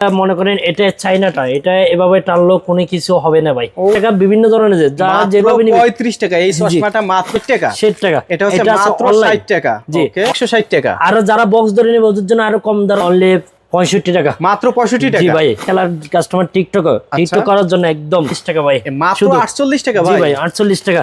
মনে করেন এটা চাইনাটা এটা এভাবে টানলো কোনো কিছু হবে না ভাই। টাকা বিভিন্ন ধরনের যে যা যেভাবে নিবে। পঁয়ত্রিশ টাকা এই চশমাটা মাত্র টাকা। ষাট টাকা। এটা হচ্ছে মাত্র online। ষাট টাকা। জি। একশো ষাট টাকা। আর যারা বক্স ধরে নেবে ওদের জন্য আরও কম দাম অনলি পঁয়ষট্টি টাকা। মাত্র পঁয়ষট্টি টাকা? ভাই খেলার কাস্টমার টিকটক টিকটক করার জন্য একদম 20 টাকা ভাই মাত্র শুধু। আটচল্লিশ টাকা ভাই? ভাই আটচল্লিশ টাকা।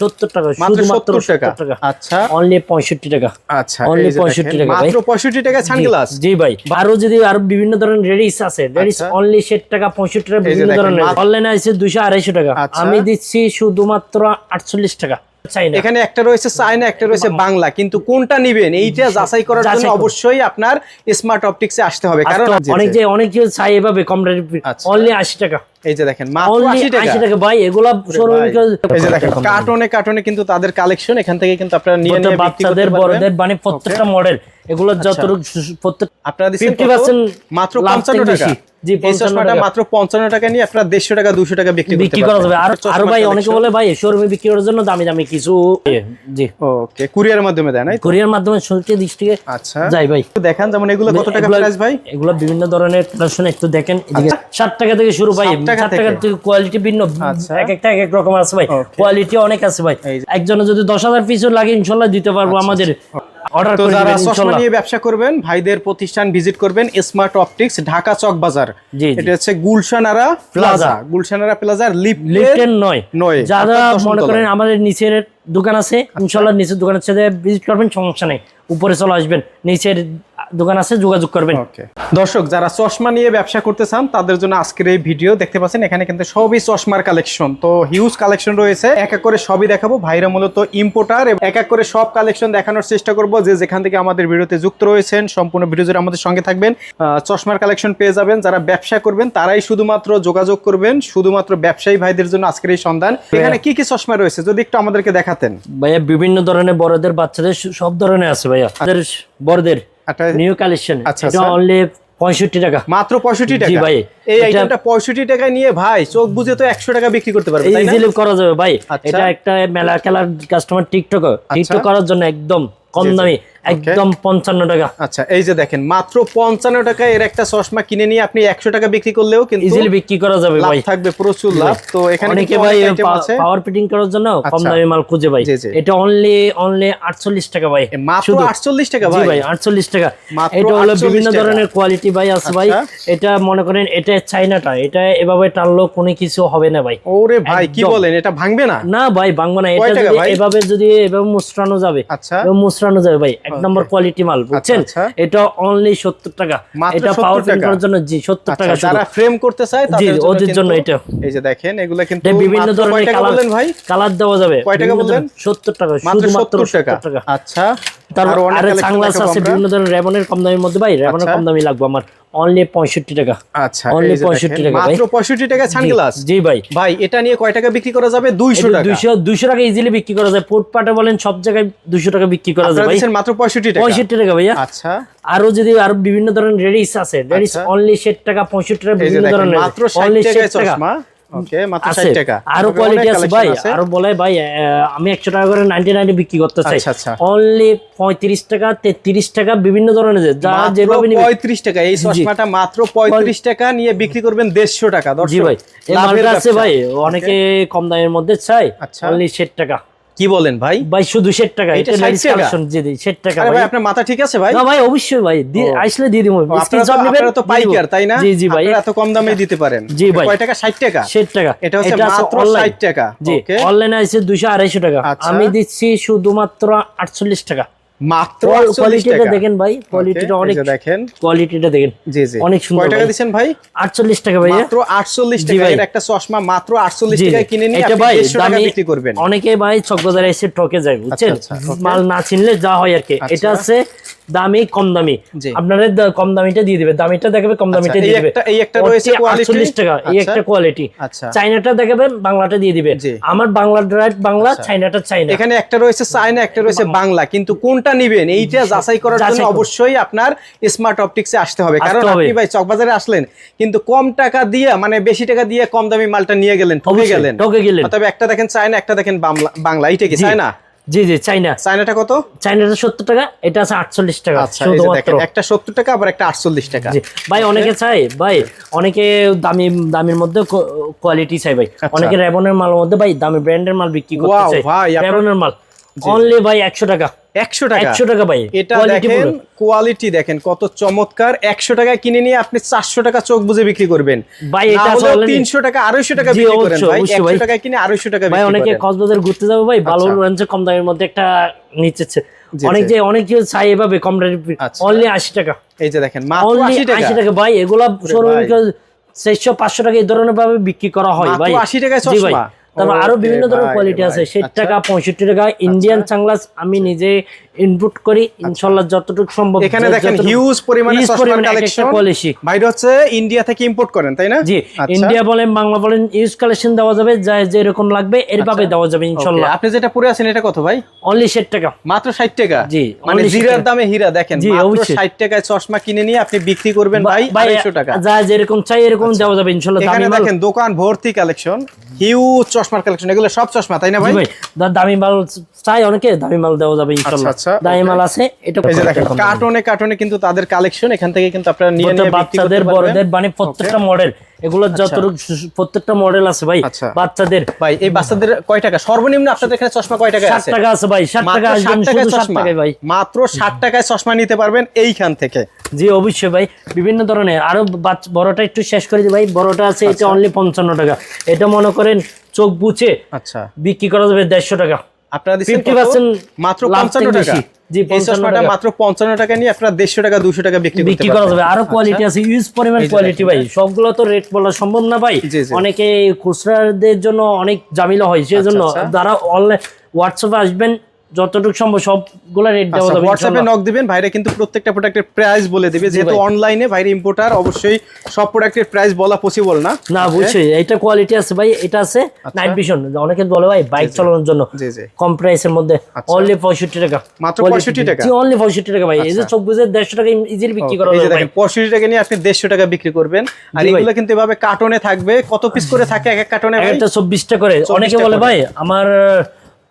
সত্তর টাকা মাত্র শুধুমাত্র সত্তর টাকা। আচ্ছা। অনলি পঁয়ষট্টি টাকা। আচ্ছা 65 দেখেন, টাকা মাত্র পঁয়ষট্টি টাকা সানগ্লাস জি ভাই। আরও যদি আরও বিভিন্ন ধরনের রেডিস আছে রেডিস আচ্ছা। অনলি ষাট টাকা পঁয়ষট্টি টাকা বিভিন্ন ধরনের। অনলাইনে আছে দুইশো আড়াইশো টাকা। আচ্ছা। আমি দিচ্ছি শুধুমাত্র আটচল্লিশ টাকা। এখানে একটা রয়েছে চায়না একটা রয়েছে বাংলা। কিন্তু কোনটা নিবেন? এইটা যাচাই করার জন্য অবশ্যই আপনার স্মার্ট অপটিক্সে আসতে হবে। কারণ অনেক যে অনেক যে চাই এভাবে কম রেট আচ্ছা। অনলি আশি টাকা। এই যে দেখেন টাকা। ভাই এগুলা এই যে দেখেন কার্টনে কার্টনে কিন্তু তাদের কালেকশন এখান থেকে কিন্তু আপনারা নিয়ে নিয়ে বাচ্চাদের বড়দের মানে প্রত্যেকটা মডেল এগুলো যতটুকু প্রত্যেক আপনারা মাত্র পঞ্চান্ন টাকা। জি চশমাটা মাত্র পঞ্চান্ন টাকা নিয়ে আপনারা দেড়শো টাকা দুশো টাকা বিক্রি করতে করা যাবে। আর পারবেন। ভাই অনেকে বলে ভাই শোরুমে বিক্রি করার জন্য দামি দামি কিছু জি। ওকে মাধ্যমে কোরিয়ার মাধ্যমে শুনতে দৃষ্টিকে আচ্ছা। যাই ভাই। দেখান যেমন এগুলো কত টাকা প্রাইস ভাই? এগুলো বিভিন্ন ধরনের কালেকশন একটু দেখেন। এদিকে ষাট টাকা থেকে শুরু ভাই 60 টাকা থেকে? কোয়ালিটি ভিন্ন। আচ্ছা। এক একটা এক এক রকম আছে ভাই। কোয়ালিটি অনেক আছে ভাই। একজনে যদি দশ হাজার পিসও লাগে ইনশাল্লাহ দিতে পারব আমাদের অর্ডার আচ্ছা, তো যারা চশমা নিয়ে ব্যবসা করবেন ভাইদের প্রতিষ্ঠান ভিজিট করবেন স্মার্ট অপটিক্স ঢাকা চক বাজার। এটা হচ্ছে গুলশানারা প্লাজা গুলশানারা প্লাজার লিফট লিফটেন নয়। নয়। যারা মনে করেন আমাদের নিচের দোকান আছে ইনশাল্লাহ নিচের দোকানের সাথে ভিজিট করবেন সমস্যা নেই। উপরে চলে আসবেন নিচের দোকান আছে যোগাযোগ করবেন। দর্শক যারা চশমা নিয়ে ব্যবসা করতে চান তাদের জন্য আজকের এই ভিডিও দেখতে পাচ্ছেন এখানে কিন্তু সবই চশমার কালেকশন। তো হিউজ কালেকশন রয়েছে। এক এক করে সবই দেখাবো। ভাইরা মূলত ইম্পোর্টার এক এক করে সব কালেকশন দেখানোর চেষ্টা করব যে যেখান থেকে আমাদের ভিডিওতে যুক্ত রয়েছেন সম্পূর্ণ ভিডিও জুড়ে আমাদের সঙ্গে থাকবেন। চশমার কালেকশন পেয়ে যাবেন। যারা ব্যবসা করবেন তারাই শুধুমাত্র যোগাযোগ করবেন শুধুমাত্র ব্যবসায়ী ভাইদের জন্য আজকের এই সন্ধান। এখানে কি কি চশমা রয়েছে? যদি একটু আমাদেরকে দেখাতেন। ভাইয়া বিভিন্ন ধরনের বড়দের বাচ্চাদের সব ধরনের আছে ভাইয়া। বড়দের। নিউ কালেকশন আচ্ছা, এটা। অনলি পঁয়ষট্টি টাকা। মাত্র পঁয়ষট্টি জি ভাই, এই আইটেমটা পঁয়ষট্টি টাকায় নিয়ে ভাই চোখ বুঝে তো একশো টাকা বিক্রি করতে পারবে তাই না? ইজিলি করা যাবে ভাই। আচ্ছা। এটা একটা মেলা খেলার কাস্টমার টিকটক টিকটক করার জন্য একদম কম। দামি। একদম পঞ্চান্ন টাকা। আচ্ছা এই যে দেখেন মাত্র পঞ্চান্ন টাকা এর একটা চশমা কিনে নিয়ে আপনি একশো টাকা বিক্রি করলেও কিন্তু ইজিলি বিক্রি করা যাবে ভাই। থাকবে প্রচুর লাভ। তো এখানে অনেকে ভাই পাওয়ার ফিটিং করার জন্য কম আচ্ছা। দামি মাল খুঁজে ভাই। এটা অনলি অনলি আটচল্লিশ টাকা ভাই। মাত্র শুধু। আটচল্লিশ টাকা ভাই। ভাই আটচল্লিশ টাকা। এটা হলো বিভিন্ন ধরনের কোয়ালিটি ভাই আছে ভাই। আচ্ছা। এটা মনে করেন এটা চাইনাটা এটা এভাবে টানলো কোনো কিছু হবে না ভাই। ওরে ভাই কি বলেন এটা ভাঙবে না? না ভাই বাংলা না। এটা এভাবে যদি এভাবে মুসরানো যাবে আচ্ছা। মুসরানো যাবে ভাই এক নম্বর কোয়ালিটি মাল বুঝছেন? আচ্ছা। এটা অনলি সত্তর টাকা। এটা পাওয়ার প্রিন্ট করার জন্য জি সত্তর আচ্ছা টাকা যারা ফ্রেম করতে চায় জি তাদের জন্য ওদের জন্য এটা। এই যে দেখেন এগুলো কিন্তু বিভিন্ন ধরনের কালার ভাই? কালার দেওয়া যাবে। কয় টাকা বললেন? সত্তর টাকা মাত্র শুধুমাত্র সত্তর টাকা। আচ্ছা। তারপর আরও আরে সানগ্লাস আছে বিভিন্ন ধরনের রেবনের কম দামের মধ্যে ভাই আচ্ছা। কম দামি লাগবে আমার। অনলি পঁয়ষট্টি টাকা। আচ্ছা Only 65 টাকা ভাই। মাত্র পঁয়ষট্টি টাকা সানগ্লাস জি ভাই। ভাই এটা নিয়ে কয় টাকা বিক্রি করা যাবে? টাকা। ইজিলি বিক্রি করা যায়। বলেন সব জায়গায় দুইশো টাকা বিক্রি করা যায় ভাই। মাত্র পঁয়ষট্টি টাকা। পঁয়ষট্টি টাকা ভাইয়া। আচ্ছা। আরও যদি আরও বিভিন্ন ধরনের রেডিস আছে রেডিস আচ্ছা। অনলি ষাট টাকা পঁয়ষট্টি টাকা বিভিন্ন ধরনের মাত্র 60 টাকা। চশমা। ওকে মাত্র টাকা। আরও কোয়ালিটি আছে ভাই। আরও বলে ভাই আমি একশো টাকা করে নাইনটি নাইনটি বিক্রি করতে চাই। আচ্ছা, আচ্ছা। অনলি পঁয়ত্রিশ টাকা তেত্রিশ টাকা বিভিন্ন ধরনের যা যেভাবে টাকা এই চশমাটা মাত্র পঁয়ত্রিশ টাকা নিয়ে বিক্রি করবেন দেড়শো টাকা জি ভাই। এই মালটা আছে ভাই। অনেকে কম দামের মধ্যে চাই আচ্ছা। অনলি ষাট টাকা। কি বলেন ভাই? ভাই শুধু ষাট টাকা এটা 60 কালেকশন জি জি ষাট টাকা ভাই আপনার মাথা ঠিক আছে ভাই? না ভাই অবশ্যই ভাই আসলে দিয়ে দিব। ও, আপনারা তো- স্ক্রিনশট নেবেন তো পাইকার তাই না? জি জি ভাই। আপনারা এত কম দামে দিতে পারেন। জি ভাই। কয় টাকা? ষাট টাকা? ষাট টাকা। এটা হচ্ছে মাত্র ষাট 60 টাকা। জি ওকে। অনলাইনে আছে দুইশো আড়াইশো টাকা। আচ্ছা। আমি দিচ্ছি শুধুমাত্র আটচল্লিশ টাকা। মাত্র কোয়ালিটিটা দেখেন ভাই কোয়ালিটিটা অনেক দেখেন। কোয়ালিটিটা দেখেন। জি জি। অনেক সুন্দর কয় টাকা ভাই। ভাই? আটচল্লিশ টাকা ভাই মাত্র আটচল্লিশ জি টাকা ভাই। এর একটা চশমা মাত্র আটচল্লিশ জি, জি। টাকায় কিনে নিয়ে আপনি ভাই দেড়শো টাকা বিক্রি করবেন। অনেকে ভাই চকবাজারে এসে ঠকে যায় বুঝছেন? আচ্ছা, মাল না চিনলে যা হয় আর কি। আচ্ছা। এটা আছে দামি কম দামি। আপনাদের কম দামিটা দিয়ে দিবে। দামিটা দেখাবে কম দামিটা আচ্ছা, দিয়ে দিবে। একটা- এই একটা রয়েছে? আটচল্লিশ টাকা এই আচ্ছা। একটা কোয়ালিটি আচ্ছা। চাইনাটা দেখাবেন বাংলাটা দিয়ে দিবে। আমার বাংলা রাইট বাংলা চাইনাটা চাইনা এখানে একটা রয়েছে চায়না একটা রয়েছে বাংলা। কিন্তু কোনটা নিবেন এইটা যাচাই করার জন্য অবশ্যই আপনার স্মার্ট অপটিক্সে আসতে হবে। কারণ। আপনি ভাই চকবাজারে আসলেন কিন্তু কম টাকা দিয়ে মানে বেশি টাকা দিয়ে কম দামি মালটা নিয়ে গেলেন ঠকে গেলেন। ঠকে গেলেন। তবে একটা দেখেন চাইনা একটা দেখেন বাংলা বাংলা। এইটা কি জি। জি জি চাইনা। চাইনাটা কত? চাইনাটা সত্তর টাকা এটা আছে আটচল্লিশ টাকা আচ্ছা শুধুমাত্র। একটা সত্তর টাকা আবার একটা আটচল্লিশ টাকা। জি ভাই অনেকে চাই ভাই অনেকে দামি দামির মধ্যে কোয়ালিটি চাই ভাই। আচ্ছা। অনেকে রেবনের মালের মধ্যে ভাই দামি ব্র্যান্ডের মাল বিক্রি করতে চাই। রেবনের মাল। অনলি ভাই একশো টাকা। একশো টাকা। একশো টাকা ভাই। এটা দেখেন কোয়ালিটি দেখেন কত চমৎকার। একশো টাকায় কিনে নিয়ে আপনি চারশো টাকা চোখ বুঝে বিক্রি করবেন। ভাই, এটা আছে already- তিনশো টাকা আড়াইশো টাকা বিক্রি করেন ভাই। অবশ্যই একশো ভাই। টাকায় কিনে আড়াইশো টাকা ভাই অনেকে। কক্সবাজার ঘুরতে যাবে ভাই ভালো আচ্ছা। রেঞ্জে কম দামের মধ্যে একটা নিচ্ছে। অনেক। যে অনেক কেউ চাই এভাবে কম রেট। অনলি আশি টাকা। এই যে দেখেন মাত্র অনলি আশি টাকা। আশি টাকা। ভাই এগুলা শোরুমে চারশো পাঁচশো টাকা এই ধরনের ভাবে বিক্রি করা হয় মাত্র ভাই। 80 টাকায় চশমা? তারপর আরও বিভিন্ন ধরনের কোয়ালিটি আছে। ষাট আচ্ছা। টাকা পঁয়ষট্টি টাকা ইন্ডিয়ান সানগ্লাস আমি নিজে ইনপুট করি ইনশাল্লাহ যতটুকু সম্ভব এখানে দেখেন হিউজ পরিমাণে চশমার কালেকশন policy। বাইরে হচ্ছে ইন্ডিয়া থেকে ইম্পোর্ট করেন তাই না? জি আচ্ছা। ইন্ডিয়া বলেন বাংলা বলেন ইউজ কালেকশন দেওয়া যাবে যা যেরকম লাগবে এরভাবে আচ্ছা। দেওয়া যাবে Okay, ইনশাল্লাহ আপনি যেটা পরে আছেন এটা কত ভাই? অনলি ষাট টাকা। মাত্র ষাট টাকা? জি, মানে 60 জিরার দামে হীরা দেখেন মাত্র অবশ্যই। ষাট টাকায় চশমা কিনে নিয়ে আপনি বিক্রি করবেন ভাই আড়াইশো টাকা। যা যেরকম চাই এরকম দেওয়া যাবে ইনশাল্লাহ এখানে দামি দেখেন দোকান ভর্তি কালেকশন হিউজ চশমার কালেকশন এগুলো সব চশমা তাই না ভাই? ভাই দামি মাল চাই অনেকে দামি মাল দেওয়া যাবে ইনশাল্লাহ আচ্ছা, দামি okay. আছে এটা এই যে দেখেন কার্টনে কার্টনে কিন্তু তাদের কালেকশন এখান থেকে কিন্তু আপনারা নিয়ে নিয়ে বাচ্চাদের বড়দের মানে প্রত্যেকটা মডেল এগুলো যতটুকু প্রত্যেকটা মডেল আছে ভাই আচ্ছা। বাচ্চাদের। ভাই এই বাচ্চাদের কয় টাকা? সর্বনিম্ন আপনাদের এখানে চশমা কয় টাকা ষাট আছে? টাকা আছে ভাই ষাট টাকা মাত্র আসবেন শুধু ষাট চশমা। টাকায় ভাই। মাত্র ষাট টাকায় চশমা নিতে পারবেন এইখান থেকে। জি অবশ্যই ভাই বিভিন্ন ধরনের। আরও বড়টা একটু শেষ করে দিই ভাই বড়টা আছে আচ্ছা। এটা অনলি পঞ্চান্ন টাকা। এটা মনে করেন চোখ বুঝে আচ্ছা। বিক্রি করা যাবে দেড়শো টাকা। আপনারা দিচ্ছেন মাত্র টাকা। জি, এই চশমাটা মাত্র পঞ্চান্ন টাকা নিয়ে আপনারা টাকা দুশো টাকা বিক্রি করতে বিক্রি করা যাবে। আরও কোয়ালিটি আছে ইউজ পরিমাণ কোয়ালিটি ভাই। সবগুলো তো রেট বলা সম্ভব না ভাই। অনেকে খুচরাদের জন্য অনেক জামিলা হয় সেই জন্য আচ্ছা। যারা অনলাইন হোয়াটসঅ্যাপে আসবেন যতটুকু সম্ভব সবগুলো রেট দেওয়া যাবে হোয়াটসঅ্যাপে। নক দিবেন ভাইরা কিন্তু প্রত্যেকটা প্রোডাক্টের প্রাইস বলে দিবে। যেহেতু অনলাইনে ভাইরা ইম্পোর্টার অবশ্যই সব প্রোডাক্টের প্রাইস বলা পসিবল না। না বুঝছি। এটা কোয়ালিটি আছে ভাই এটা আছে নাইট ভিশন অনেকে বলে ভাই বাইক চালানোর জন্য আচ্ছা। জি জি। কম প্রাইসের মধ্যে আচ্ছা। অনলি পঁয়ষট্টি টাকা। মাত্র Quality 65 টাকা? জি অনলি পঁয়ষট্টি টাকা ভাই। এই যে আচ্ছা। চোখ বুঝে দেড়শো টাকা ইজিলি বিক্রি করা যাবে ভাই দেখেন পঁয়ষট্টি টাকা নিয়ে আপনি দেড়শো টাকা বিক্রি করবেন আর। এগুলো কিন্তু এভাবে কার্টনে থাকবে কত পিস করে থাকে এক এক কার্টনে ভাই? একটা চব্বিশটা করে। অনেকে বলে ভাই আমার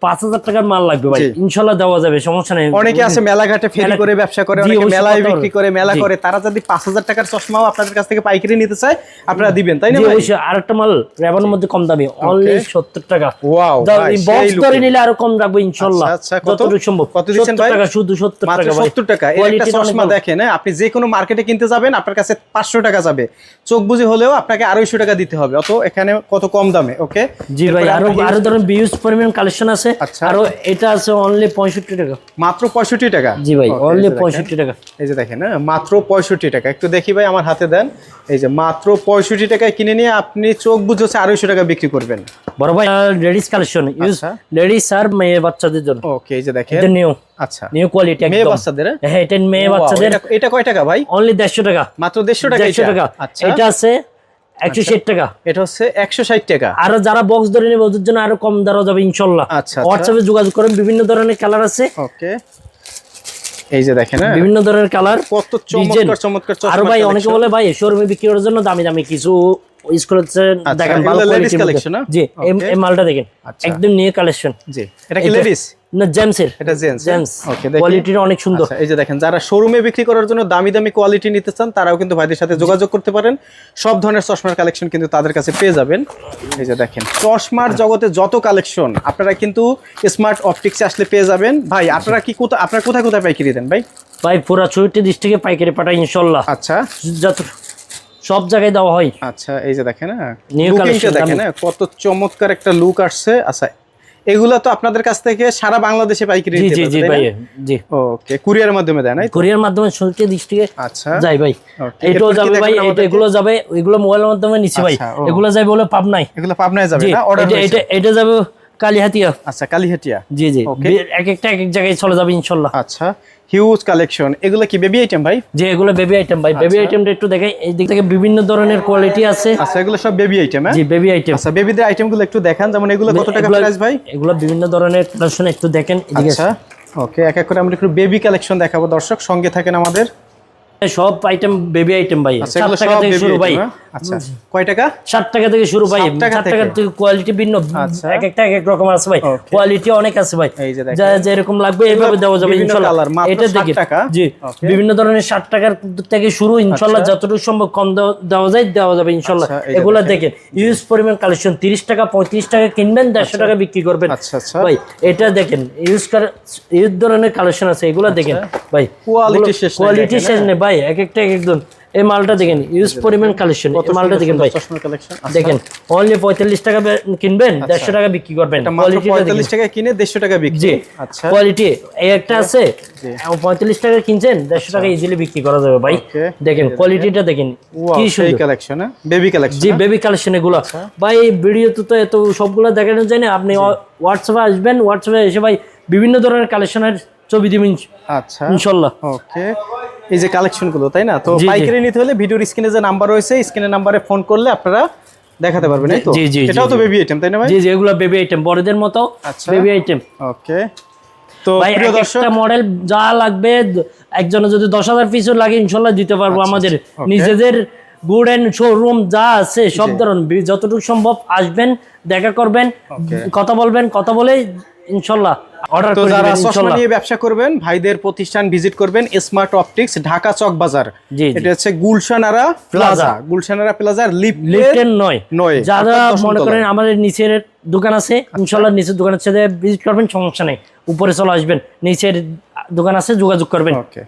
পাঁচ হাজার টাকার মাল লাগবে ভাই। ইনশাল্লাহ দেওয়া যাবে সমস্যা নেই। অনেকে আছে মেলাঘাটে ফেরি করে ব্যবসা করে অনেকে মেলায় বিক্রি করে মেলা করে। তারা যদি পাঁচ হাজার টাকার চশমাও আপনাদের কাছ থেকে পাইকারি নিতে চায় আপনারা দিবেন তাই না অবশ্যই। আরেকটা মাল রেবানের মধ্যে কম দামি। অনলি সত্তর টাকা। বক্স ধরে নিলে আরও কম রাখব ইনশাল্লাহ। আচ্ছা, আচ্ছা? যতটুকু সম্ভব। কত দিচ্ছেন 70 ভাই? টাকা শুধু সত্তর টাকা সত্তর টাকা। একটা চশমা দেখেন হ্যাঁ, আপনি যে কোনো মার্কেটে কিনতে যাবেন আপনার কাছে পাঁচশো টাকা যাবে। চোখ বুঝে হলেও আপনাকে আড়াইশো টাকা দিতে হবে। অত এখানে কত কম দামে ওকে জি ভাই আরও আরও ধরেন বিউজ পরিমাণ কালেকশন আছে। আচ্ছা। আরও এটা আছে অনলি পঁয়ষট্টি টাকা। মাত্র পঁয়ষট্টি টাকা? জি ভাই অনলি যে দেখেন। পঁয়ষট্টি টাকা। এই যে দেখেন হ্যাঁ মাত্র পঁয়ষট্টি টাকা। একটু দেখি ভাই আমার হাতে দেন। এই যে মাত্র পঁয়ষট্টি টাকায় কিনে নিয়ে আপনি চোখ বুঝে হচ্ছে আড়াইশো টাকা বিক্রি করবেন। বড় ভাই লেডিস কালেকশন ইউজ। লেডিস আর মেয়ে বাচ্চাদের জন্য। ওকে এই যে দেখেন। এটা নিউ আচ্ছা। নিউ কোয়ালিটি মেয়ে বাচ্চাদের হ্যাঁ? হ্যাঁ এটা মেয়ে বাচ্চাদের। এটা- কয় টাকা ভাই? অনলি দেড়শো টাকা। মাত্র দেড়শো টাকা দেড়শো এটা? টাকা। আচ্ছা। এটা আছে একশো ষাট টাকা। এটা হচ্ছে একশো ষাট টাকা। আরও যারা বক্স ধরে নেবে ওদের জন্য আরও কম দেওয়া যাবে ইনশাল্লাহ। আচ্ছা, আচ্ছা। হোয়াটসঅ্যাপে যোগাযোগ করেন বিভিন্ন ধরনের কালার আছে। ওকে এই যে দেখেন হ্যাঁ। বিভিন্ন ধরনের কালার কত চমৎকার চমৎকার আর আরও ভাই অনেকে বলে ভাই শোরুমে বিক্রি করার জন্য দামি দামি কিছু ইউজ করেছে দেখেন ভালো কোয়ালিটির collection জি এই মালটা দেখেন। একদম নিউ কালেকশন জি এটা কি লেডিস না জেমসের এটা জেন্টস জেমস কোয়ালিটিটা অনেক সুন্দর। এই যে দেখেন যারা শোরুমে বিক্রি করার জন্য দামি দামি কোয়ালিটি নিতে চান তারাও কিন্তু ভাইদের সাথে যোগাযোগ করতে পারেন। সব ধরনের চশমার কালেকশন কিন্তু তাদের কাছে পেয়ে যাবেন। এই যে দেখেন চশমার জগতে যত কালেকশন আপনারা কিন্তু স্মার্ট অপটিক্সে আসলে পেয়ে যাবেন। ভাই আপনারা কি কোথায় আপনারা কোথায় কোথায় পাইকারি দেন ভাই? ভাই পুরা চৌষট্টি ডিস্ট্রিক্টে পাইকারি পাঠাই ইনশাল্লাহ। আচ্ছা। যত সব জায়গায় দেওয়া হয়। আচ্ছা এই যে দেখেন হ্যাঁ। দেখেন হ্যাঁ কত চমৎকার একটা লুক আসছে। আচ্ছা এগুলা তো আপনাদের কাছ থেকে সারা বাংলাদেশে পাইকারি জি জি জি ভাই জি। ওকে কুরিয়ারের মাধ্যমে নাই তো? কোরিয়ার মাধ্যমে চৌষট্টি ডিস্ট্রিক্টে আচ্ছা। যাই ভাই। এটাও যাবে ভাই এগুলো যাবে এগুলো মোবাইলের মাধ্যমে নিচ্ছি ভাই। আচ্ছা, এগুলো যাবে বলে পাবনাই এগুলো পাবনায় যাবে না? অর্ডার এটা এটা যাবে কালিহাতিয়া আচ্ছা কালীহাটিয়া। জি জি। এক একটা এক এক জায়গায় চলে যাবে ইনশাল্লাহ। আচ্ছা হিউজ কালেকশন এগুলো কি বেবি আইটেম ভাই? যে এগুলো বেবি আইটেম ভাই। বেবি আইটেমটা একটু দেখে এই দিক থেকে বিভিন্ন ধরনের কোয়ালিটি আছে। আচ্ছা এগুলো সব বেবি আইটেম হ্যাঁ? জি বেবি আইটেম আচ্ছা বেবিদের আইটেমগুলো একটু দেখান যেমন এগুলো কত টাকা প্রাইস ভাই? এগুলো বিভিন্ন ধরনের কালেকশন একটু দেখেন আচ্ছা ওকে এক এক করে আমরা একটু বেবি কালেকশন দেখাবো দর্শক সঙ্গে থাকেন আমাদের। সব আইটেম বেবি আইটেম ভাই। আচ্ছা, এগুলো টাকা সব থেকে শুরু ভাই। হ্যাঁ? আচ্ছা কয় টাকা? ষাট টাকা থেকে শুরু ভাই ষাট টাকা থেকে? থেকে কোয়ালিটি ভিন্ন আচ্ছা। এক একটা এক এক রকম আছে ভাই। কোয়ালিটি অনেক আছে ভাই। এই যে যা যেরকম লাগবে এইভাবে দেওয়া যাবে মাত্র এটা 60 জি বিভিন্ন ধরনের ষাট টাকার থেকে শুরু আচ্ছা। যতটুকু সম্ভব কম দেওয়া- যায় দেওয়া যাবে ইনশাল্লাহ। আচ্ছা, এগুলা দেখেন। ইউজ পরিমাণ কালেকশন তিরিশ টাকা পঁয়ত্রিশ টাকা কিনবেন দেড়শো টাকা বিক্রি করবেন। আচ্ছা আচ্ছা। ভাই এটা দেখেন ইউজ ইউজ ধরনের কালেকশন আছে এগুলা দেখেন। ভাই Quality শেষ কোয়ালিটি শেষ নেই ভাই এক একটা এক একজন। এই মালটা দেখেন ইউজ পরিমাণ কালেকশন এই মালটা দেখেন ভাই। কালেকশন দেখেন অনলি পঁয়তাল্লিশ টাকা কিনবেন দেড়শো টাকা বিক্রি করবেন। মাত্র পঁয়তাল্লিশ টাকা কিনে দেড়শো টাকা বিক্রি। জি আচ্ছা। কোয়ালিটি এই একটা আছে পঁয়তাল্লিশ টাকা কিনছেন দেড়শো টাকা ইজিলি বিক্রি করা যাবে ভাই। দেখেন কোয়ালিটিটা দেখেন। কি সুন্দর। কালেকশন বেবি কালেকশন জি বেবি কালেকশন এগুলো। আচ্ছা। ভাই ভিডিওতে তো এত সবগুলো দেখানো যায় না আপনি হোয়াটসঅ্যাপে আসবেন হোয়াটসঅ্যাপে এসে ভাই বিভিন্ন ধরনের কালেকশনের ছবি দিবেন আচ্ছা। ইনশাল্লাহ। ওকে। এই যে কালেকশনগুলো তাই না? তো। পাইকারি নিতে হলে ভিডিওর স্ক্রিনে যে নাম্বার রয়েছে স্ক্রিনের নাম্বারে ফোন করলে আপনারা দেখাতে পারবেন এই তো? জি, জি, এটাও তো বেবি আইটেম তাই না ভাই? জি জি এগুলো বেবি আইটেম বড়দের মতো আচ্ছা। Baby item okay. তো প্রিয় দর্শক একটা মডেল যা লাগবে একজনের যদি দশ হাজার পিসও লাগে ইনশাল্লাহ দিতে পারব আমাদের। আচ্ছা, নিজেদের গুড অ্যান্ড শোরুম যা আছে সব ধরুন যতটুকু সম্ভব আসবেন দেখা করবেন কথা বলবেন কথা বলে ইনশাল্লাহ অর্ডার তো যারা চশমা নিয়ে ব্যবসা করবেন ভাইদের প্রতিষ্ঠান ভিজিট করবেন স্মার্ট অপটিক্স ঢাকা চক বাজার। এটা হচ্ছে গুলশানারা প্লাজা প্লাজা। গুলশানারা প্লাজার লিফট লিফটেন নয়। নয়, যারা মনে করেন আমাদের নিচের দোকান আছে ইনশাল্লাহ নিচের দোকানের সাথে ভিজিট করবেন সমস্যা নেই। উপরে চলে আসবেন নিচের দোকান আছে যোগাযোগ করবেন। ওকে